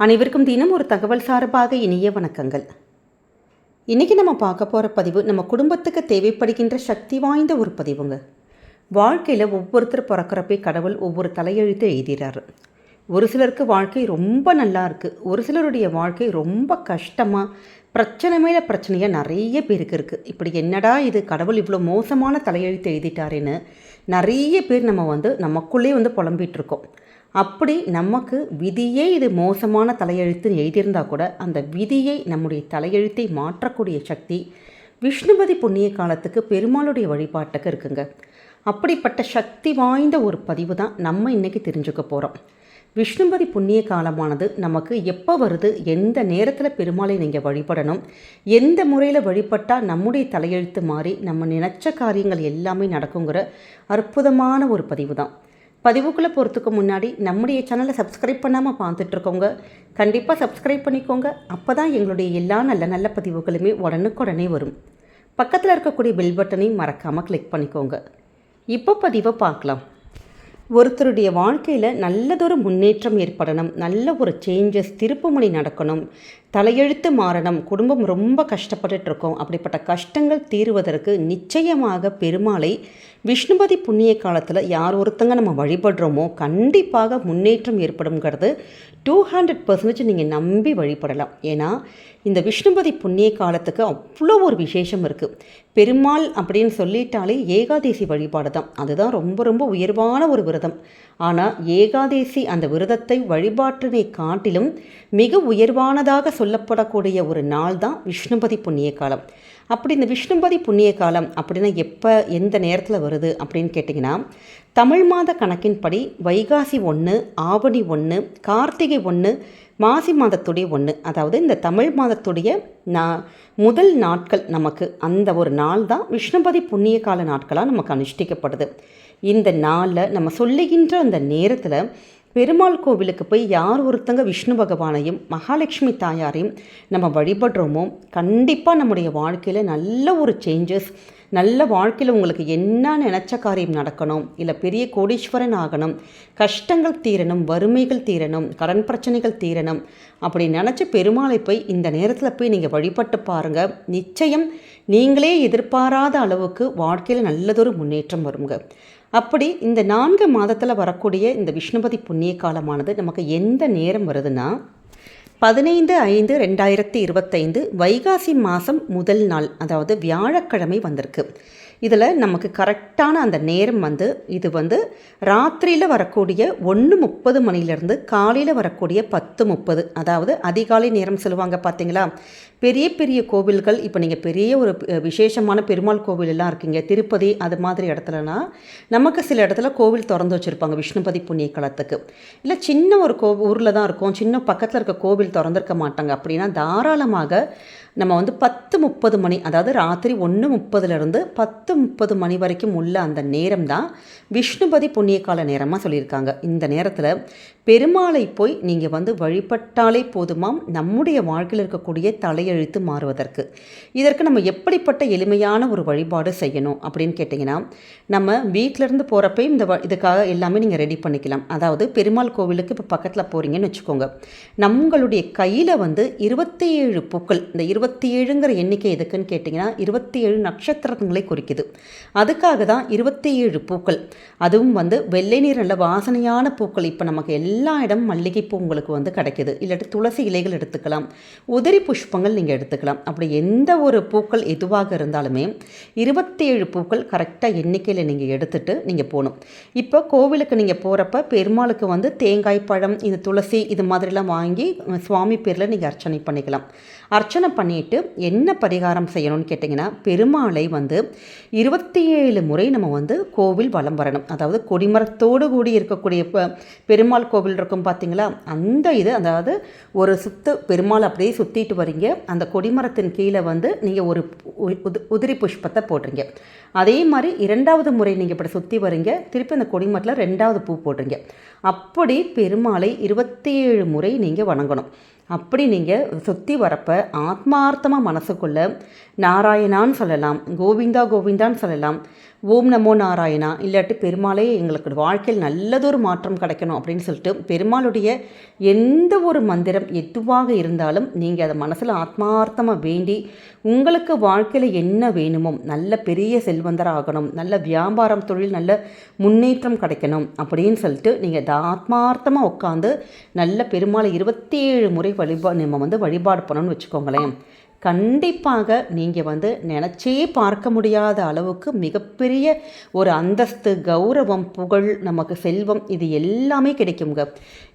அனைவருக்கும் தினம் ஒரு தகவல் சார்பாக இனிய வணக்கங்கள். இன்றைக்கி நம்ம பார்க்க போகிற பதிவு நம்ம குடும்பத்துக்கு தேவைப்படுகின்ற சக்தி வாய்ந்த ஒரு பதிவுங்க. வாழ்க்கையில் ஒவ்வொருத்தர் பிறக்கிறப்பே கடவுள் ஒவ்வொரு தலையெழுத்து எழுதிறாரு. ஒரு சிலருக்கு வாழ்க்கை ரொம்ப நல்லா இருக்குது ஒரு சிலருடைய வாழ்க்கை ரொம்ப கஷ்டமாக பிரச்சனை மேலே பிரச்சனையாக நிறைய பேருக்கு இருக்குது இப்படி என்னடா இது கடவுள் இவ்வளோ மோசமான தலையெழுத்து எழுதிட்டாருன்னு நிறைய பேர் நம்ம வந்து நமக்குள்ளே வந்து புலம்பிகிட்ருக்கோம் இருக்கோம். அப்படி நமக்கு விதியே இது மோசமான தலையெழுத்துன்னு எழுதியிருந்தால் கூட அந்த விதியை நம்முடைய தலையெழுத்தை மாற்றக்கூடிய சக்தி விஷ்ணுபதி புண்ணிய காலத்துக்கு பெருமாளுடைய வழிபாட்டுக்கு இருக்குங்க. அப்படிப்பட்ட சக்தி வாய்ந்த ஒரு பதிவு தான் நம்ம இன்றைக்கி தெரிஞ்சுக்க போகிறோம் விஷ்ணுபதி புண்ணிய காலமானது நமக்கு எப்போ வருது எந்த நேரத்தில் பெருமாளை நீங்கள் வழிபடணும் எந்த முறையில் வழிபட்டால் நம்முடைய தலையெழுத்து மாறி நம்ம நினச்ச காரியங்கள் எல்லாமே நடக்குங்கிற அற்புதமான ஒரு பதிவு தான். பதிவுக்குள்ளே போகிறதுக்கு முன்னாடி நம்முடைய சேனலை சப்ஸ்கிரைப் பண்ணாமல் பார்த்துட்ருக்கோங்க. கண்டிப்பாக சப்ஸ்கிரைப் பண்ணிக்கோங்க. அப்போ தான் எங்களுடைய எல்லா நல்ல நல்ல பதிவுகளுமே உடனுக்குடனே வரும். பக்கத்தில் இருக்கக்கூடிய பெல் பட்டனையும் மறக்காமல் கிளிக் பண்ணிக்கோங்க. இப்போ பதிவை பார்க்கலாம். ஒருத்தருடைய வாழ்க்கையில் நல்லதொரு முன்னேற்றம் ஏற்படணும். நல்ல ஒரு சேஞ்சஸ் திருப்புமுனை நடக்கணும். தலையெழுத்து மாறணும். குடும்பம் ரொம்ப கஷ்டப்பட்டுட்டு இருக்கோம் அப்படிப்பட்ட கஷ்டங்கள் தீருவதற்கு நிச்சயமாக பெருமாளை விஷ்ணுபதி புண்ணிய காலத்தில் யார் ஒருத்தங்க நம்ம வழிபடுறோமோ கண்டிப்பாக முன்னேற்றம் ஏற்படும்ங்கிறது டூ ஹண்ட்ரட் பர்சன்டேஜ் நீங்கள் நம்பி வழிபடலாம். ஏன்னா இந்த விஷ்ணுபதி புண்ணிய காலத்துக்கு அவ்வளோ ஒரு விசேஷம் இருக்குது பெருமாள் அப்படின்னு சொல்லிட்டாலே ஏகாதேசி வழிபாடு தான். அதுதான் ரொம்ப ரொம்ப உயர்வான ஒரு விரதம். ஆனால் ஏகாதேசி அந்த விரதத்தை வழிபாட்டினை காட்டிலும் மிக உயர்வானதாக சொல்லப்படக்கூடிய ஒரு நாள் தான் விஷ்ணுபதி புண்ணிய காலம். அப்படி இந்த விஷ்ணுபதி புண்ணிய காலம் அப்படின்னா எப்போ எந்த நேரத்தில் வருது அப்படின்னு கேட்டிங்கன்னா தமிழ் மாத கணக்கின்படி வைகாசி ஒன்று ஆவணி ஒன்று கார்த்திகை ஒன்று மாசி மாதத்துடைய ஒன்று அதாவது இந்த தமிழ் மாதத்துடைய நா முதல் நாட்கள் நமக்கு அந்த ஒரு நாள் தான் விஷ்ணுபதி புண்ணிய கால நாட்களாக நமக்கு அனுஷ்டிக்கப்படுது. இந்த நாளில் நம்ம சொல்லுகின்ற அந்த நேரத்தில் பெருமாள் கோவிலுக்கு போய் யார் ஒருத்தங்க விஷ்ணு பகவானையும் மகாலட்சுமி தாயாரையும் நம்ம வழிபடுறோமோ கண்டிப்பாக நம்முடைய வாழ்க்கையில் நல்ல ஒரு சேஞ்சஸ் நல்ல வாழ்க்கையில் உங்களுக்கு என்ன நினச்ச காரியம் நடக்கணும் இல்லை பெரிய கோடீஸ்வரன் ஆகணும் கஷ்டங்கள் தீரணும் வறுமைகள் தீரணும் கடன் பிரச்சனைகள் தீரணும் அப்படி நினச்ச பெருமாளை போய் இந்த நேரத்தில் போய் நீங்கள் வழிபட்டு பாருங்கள் நிச்சயம் நீங்களே எதிர்பாராத அளவுக்கு வாழ்க்கையில் நல்லதொரு முன்னேற்றம் வருங்க. அப்படி இந்த நான்கு மாதத்தில் வரக்கூடிய இந்த விஷ்ணுபதி புண்ணிய காலமானது நமக்கு எந்த நேரம் வருதுன்னா பதினைந்து ஐந்து ரெண்டாயிரத்தி இருபத்தைந்து வைகாசி மாதம் முதல் நாள் அதாவது வியாழக்கிழமை வந்திருக்கு. இதில் நமக்கு கரெக்டான அந்த நேரம் வந்து இது வந்து ராத்திரியில் வரக்கூடிய ஒன்று முப்பது மணிலேருந்து காலையில் வரக்கூடிய பத்து முப்பது அதாவது அதிகாலை நேரம் சொல்லுவாங்க பார்த்தீங்களா பெரிய பெரிய கோவில்கள் இப்போ நீங்கள் பெரிய ஒரு விசேஷமான பெருமாள் கோவில் எல்லாம் இருக்கீங்க திருப்பதி அது மாதிரி இடத்துலனா நமக்கு சில இடத்துல கோவில் திறந்து வச்சுருப்பாங்க விஷ்ணுபதி புண்ணிய களத்துக்கு இல்லை சின்ன ஒரு கோ ஊரில் தான் இருக்கும் சின்ன பக்கத்தில் இருக்க கோவில் திறந்திருக்க மாட்டாங்க. அப்படின்னா தாராளமாக நம்ம வந்து பத்து முப்பது மணி அதாவது ராத்திரி ஒன்று முப்பதுலேருந்து பத்து முப்பது மணி வரைக்கும் உள்ள அந்த நேரம் தான் விஷ்ணுபதி புண்ணிய கால நேரமாக சொல்லியிருக்காங்க. இந்த நேரத்தில் பெருமாளை போய் நீங்கள் வந்து வழிபட்டாலே போதுமாம் நம்முடைய வாழ்க்கையில் இருக்கக்கூடிய தலையெழுத்து மாறுவதற்கு. இதற்கு நம்ம எப்படிப்பட்ட எளிமையான ஒரு வழிபாடு செய்யணும் அப்படின்னு கேட்டிங்கன்னா நம்ம வீட்டிலேருந்து போகிறப்பையும் இந்த வ இதுக்காக எல்லாமே நீங்கள் ரெடி பண்ணிக்கலாம். அதாவது பெருமாள் கோவிலுக்கு இப்போ பக்கத்தில் போகிறீங்கன்னு வச்சுக்கோங்க. நம்மளுடைய கையில் வந்து இருபத்தி ஏழு பூக்கள் இந்த இருபத்தி ஏழுங்கிற எண்ணிக்கை எதுக்குன்னு கேட்டிங்கன்னா இருபத்தி ஏழு நட்சத்திரங்களை குறிக்குது. அதுக்காக தான் இருபத்தி ஏழு பூக்கள். அதுவும் வந்து வெள்ளை நீர் நல்ல வாசனையான பூக்கள். இப்போ நமக்கு எல்லா இடம் மல்லிகைப்பூ உங்களுக்கு வந்து கிடைக்கிது. இல்லாட்டி துளசி இலைகள் எடுத்துக்கலாம். உதிரி புஷ்பங்கள் நீங்கள் எடுத்துக்கலாம். அப்படி எந்த ஒரு பூக்கள் எதுவாக இருந்தாலுமே இருபத்தி ஏழு பூக்கள் கரெக்டாக எண்ணிக்கையில் நீங்கள் எடுத்துகிட்டு நீங்கள் போகணும். இப்போ கோவிலுக்கு நீங்கள் போகிறப்ப பெருமாளுக்கு வந்து தேங்காய் பழம் இந்த துளசி இது மாதிரிலாம் வாங்கி சுவாமி பேரில் நீங்கள் அர்ச்சனை பண்ணிக்கலாம். அர்ச்சனை பண்ணிவிட்டு என்ன பரிகாரம் செய்யணும்னு கேட்டிங்கன்னா பெருமாளை வந்து இருபத்தி ஏழு முறை நம்ம வந்து கோவில் வலம் வரணும். அதாவது கொடிமரத்தோடு கூடி இருக்கக்கூடிய பெருமாள் கோவில் இருக்கும் பார்த்தீங்களா அந்த இது அதாவது ஒரு சுத்து பெருமாள் அப்படியே சுற்றிட்டு வரீங்க. அந்த கொடிமரத்தின் கீழே வந்து நீங்கள் ஒரு உதிரி புஷ்பத்தை போடுறீங்க. அதே மாதிரி இரண்டாவது முறை நீங்கள் இப்படி சுற்றி வரீங்க. திருப்பி அந்த கொடிமரத்தில் ரெண்டாவது பூ போடுறீங்க. அப்படி பெருமாளை இருபத்தி ஏழு முறை நீங்கள் வணங்கணும். அப்படி நீங்கள் சுற்றி வரப்போ ஆத்மார்த்தமாக மனசுக்குள்ளே நாராயணான்னு சொல்லலாம். கோவிந்தா கோவிந்தான்னு சொல்லலாம். ஓம் நமோ நாராயணா. இல்லாட்டி பெருமாளே எங்களுக்கு வாழ்க்கையில் நல்லதொரு மாற்றம் கிடைக்கணும் அப்படின்னு சொல்லிட்டு பெருமாளுடைய எந்த ஒரு மந்திரம் எதுவாக இருந்தாலும் நீங்கள் அதை மனசில் ஆத்மார்த்தமாக வேண்டி உங்களுக்கு வாழ்க்கையில் என்ன வேணுமோ நல்ல பெரிய செல்வந்தர் ஆகணும் நல்ல வியாபாரம் தொழில் நல்ல முன்னேற்றம் கிடைக்கணும் அப்படின்னு சொல்லிட்டு நீங்கள் ஆத்மார்த்தமாக உட்காந்து நல்ல பெருமாளை இருபத்தி ஏழு முறை வழிபா நம்ம வந்து வழிபாடு பண்ணணும்னு வச்சுக்கோங்களேன். கண்டிப்பாக நீங்கள் வந்து நினச்சே பார்க்க முடியாத அளவுக்கு மிகப்பெரிய ஒரு அந்தஸ்து கௌரவம் புகழ் நமக்கு செல்வம் இது எல்லாமே கிடைக்குங்க.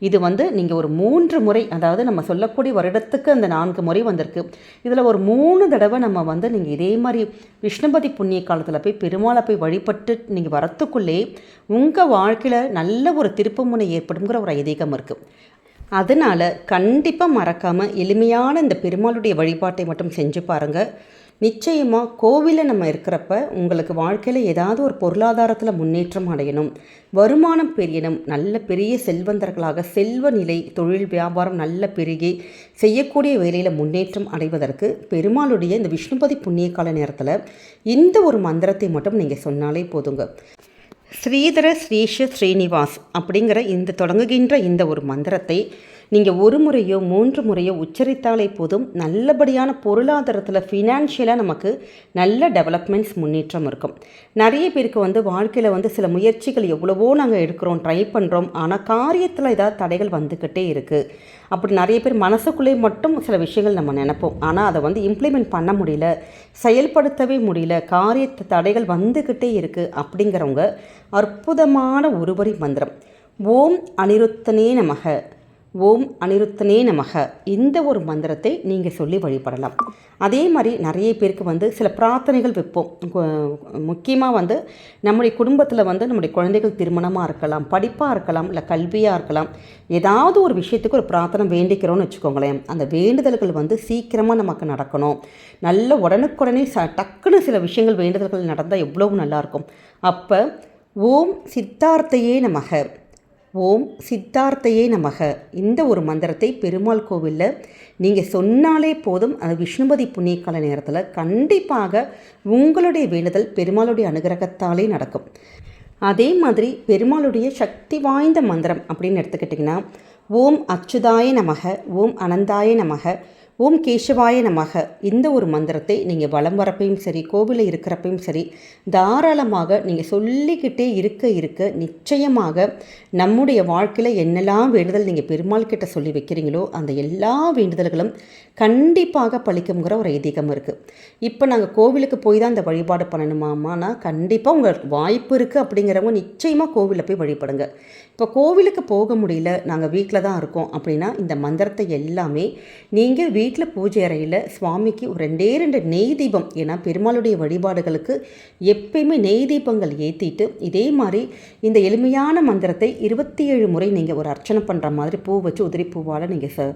இது வந்து நீங்கள் ஒரு மூன்று முறை அதாவது நம்ம சொல்லக்கூடிய வருடத்துக்கு அந்த நான்கு முறை வந்திருக்கு. இதில் ஒரு மூணு தடவை நம்ம வந்து நீங்கள் இதே மாதிரி விஷ்ணுபதி புண்ணிய காலத்தில் போய் பெருமாளை போய் வழிபட்டு நீங்கள் வரத்துக்குள்ளே உங்கள் வாழ்க்கையில் நல்ல ஒரு திருப்புமுனை ஏற்படுங்கிற ஒரு ஐதீகம் இருக்குது அதனால் கண்டிப்பாக மறக்காமல் எளிமையான இந்த பெருமாளுடைய வழிபாட்டை மட்டும் செஞ்சு பாருங்கள் நிச்சயமாக கோவிலில் நம்ம இருக்கிறப்ப உங்களுக்கு வாழ்க்கையில் ஏதாவது ஒரு பொருளாதாரத்தில் முன்னேற்றம் அடையணும். வருமானம் பெரியணும். நல்ல பெரிய செல்வந்தர்களாக செல்வ நிலை தொழில் வியாபாரம் நல்ல பெருகி செய்யக்கூடிய வேலையில் முன்னேற்றம் அடைவதற்கு பெருமாளுடைய இந்த விஷ்ணுபதி புண்ணிய கால நேரத்தில் இந்த ஒரு மந்திரத்தை மட்டும் நீங்கள் சொன்னாலே போதுங்க. ஸ்ரீதர ஸ்ரீஷ ஸ்ரீனிவாஸ் அப்படிங்கிற இந்த தொடங்குகின்ற இந்த ஒரு மந்திரத்தை நீங்கள் ஒரு முறையோ மூன்று முறையோ உச்சரித்தாலே போதும். நல்லபடியான பொருளாதாரத்தில் ஃபினான்ஷியலாக நமக்கு நல்ல டெவலப்மெண்ட்ஸ் முன்னேற்றம் இருக்கும். நிறைய பேருக்கு வந்து வாழ்க்கையில் வந்து சில முயற்சிகள் எவ்வளவோ நாங்கள் எடுக்கிறோம் ட்ரை பண்ணுறோம் ஆனால் காரியத்தில் ஏதாவது தடைகள் வந்துக்கிட்டே இருக்குது அப்படி நிறைய பேர் மனசுக்குள்ளே மட்டும் சில விஷயங்கள் நம்ம நினைப்போம். ஆனால் அதை வந்து இம்ப்ளிமெண்ட் பண்ண முடியல செயல்படுத்தவே முடியல காரியத்தை தடைகள் வந்துக்கிட்டே இருக்குது அப்படிங்கிறவங்க அற்புதமான ஒருவரி மந்திரம். ஓம் அனிருத்தனே நமக. ஓம் அனிருத்தனே நமக. இந்த ஒரு மந்திரத்தை நீங்கள் சொல்லி வழிபடலாம். அதே மாதிரி நிறைய பேருக்கு வந்து சில பிரார்த்தனைகள் வைப்போம். முக்கியமாக வந்து நம்முடைய குடும்பத்தில் வந்து நம்முடைய குழந்தைகள் திருமணமாக இருக்கலாம் படிப்பாக இருக்கலாம் இல்லை கல்வியாக இருக்கலாம் ஏதாவது ஒரு விஷயத்துக்கு ஒரு பிரார்த்தனை வேண்டிக்கிறோன்னு வச்சுக்கோங்களேன். அந்த வேண்டுதல்கள் வந்து சீக்கிரமாக நமக்கு நடக்கணும். நல்ல உடனுக்குடனே ச டக்குன்னு சில விஷயங்கள் வேண்டுதல்கள் நடந்தால் எவ்வளவு நல்லாயிருக்கும் அப்போ ஓம் சித்தார்த்தையே நமக. ஓம் சித்தார்த்தையே நமக. இந்த ஒரு மந்திரத்தை பெருமாள் கோவிலில் நீங்கள் சொன்னாலே போதும் அது விஷ்ணுபதி புண்ணியக்கால நேரத்தில் கண்டிப்பாக உங்களுடைய வேண்டுதல் பெருமாளுடைய அனுகிரகத்தாலே நடக்கும். அதே மாதிரி பெருமாளுடைய சக்தி வாய்ந்த மந்திரம் அப்படின்னு எடுத்துக்கிட்டிங்கன்னா ஓம் அச்சுதாய நமக ஓம் அனந்தாய நமக ஓம் கேசவாய நமக. இந்த ஒரு மந்திரத்தை நீங்கள் வளம் வரப்பையும் சரி கோவிலில் இருக்கிறப்பையும் சரி தாராளமாக நீங்கள் சொல்லிக்கிட்டே இருக்க இருக்க நிச்சயமாக நம்முடைய வாழ்க்கையில் என்னெல்லாம் வேண்டுதல் நீங்கள் பெருமாள் கிட்ட சொல்லி வைக்கிறீங்களோ அந்த எல்லா வேண்டுதல்களும் கண்டிப்பாக பழிக்குங்கிற ஒரு ஐதீகம் இருக்குது இப்போ நாங்கள் கோவிலுக்கு போய் தான் இந்த வழிபாடு பண்ணணுமாமானா கண்டிப்பாக உங்களுக்கு வாய்ப்பு இருக்குது அப்படிங்கிறவங்க நிச்சயமாக கோவிலில் போய் வழிபடுங்க. இப்போ கோவிலுக்கு போக முடியல நாங்கள் வீட்டில் தான் இருக்கோம் அப்படின்னா இந்த மந்திரத்தை எல்லாமே நீங்கள் வீ வீட்டில் பூஜை அறையில் சுவாமிக்கு ஒரு ரெண்டே ரெண்டு நெய் தீபம் ஏன்னா பெருமாளுடைய வழிபாடுகளுக்கு எப்பயுமே நெய் தீபங்கள் ஏற்றிட்டு இதே மாதிரி இந்த எளிமையான மந்திரத்தை இருபத்தி ஏழு முறை நீங்கள் ஒரு அர்ச்சனை பண்ணுற மாதிரி பூ வச்சு உதிரி பூவால் நீங்கள் ச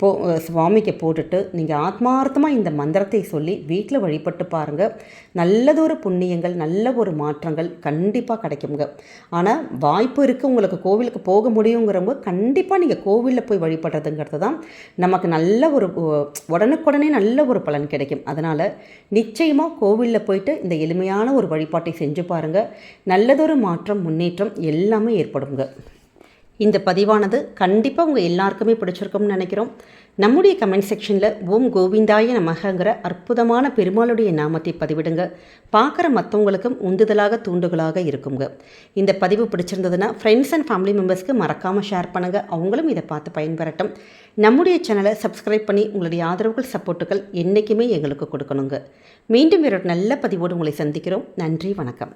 போ சுவாமிக்கு போட்டுட்டு நீங்கள் ஆத்மார்த்தமாக இந்த மந்திரத்தை சொல்லி வீட்டில் வழிபட்டு பாருங்கள் நல்லதொரு புண்ணியங்கள் நல்ல ஒரு மாற்றங்கள் கண்டிப்பாக கிடைக்குங்க. ஆனால் வாய்ப்பு இருக்குது உங்களுக்கு கோவிலுக்கு போக முடியுங்கிறவங்க கண்டிப்பாக நீங்கள் கோவிலில் போய் வழிபடுறதுங்கிறது தான் நமக்கு நல்ல ஒரு உடனுக்குடனே நல்ல ஒரு பலன் கிடைக்கும். அதனால் நிச்சயமாக கோவிலில் போயிட்டு இந்த எளிமையான ஒரு வழிபாட்டை செஞ்சு பாருங்கள் நல்லதொரு மாற்றம் முன்னேற்றம் எல்லாமே ஏற்படுங்க. இந்த பதிவானது கண்டிப்பாக உங்கள் எல்லாருக்குமே பிடிச்சிருக்கும்னு நினைக்கிறோம். நம்முடைய கமெண்ட் செக்ஷனில் ஓம் கோவிந்தாய நமகங்கிற அற்புதமான பெருமாளுடைய நாமத்தை பதிவிடுங்க. பார்க்குற மற்றவங்களுக்கும் உந்துதலாக தூண்டுகளாக இருக்குங்க. இந்த பதிவு பிடிச்சிருந்ததுன்னா ஃப்ரெண்ட்ஸ் அண்ட் ஃபேமிலி மெம்பர்ஸ்க்கு மறக்காமல் ஷேர் பண்ணுங்கள் அவங்களும் இதை பார்த்து பயன்பெறட்டும். நம்முடைய சேனலை சப்ஸ்கிரைப் பண்ணி உங்களுடைய ஆதரவுகள் சப்போர்ட்டுகள் என்றைக்குமே எங்களுக்கு கொடுக்கணுங்க. மீண்டும் ஒரு நல்ல பதிவோடு உங்களை சந்திக்கிறோம். நன்றி வணக்கம்.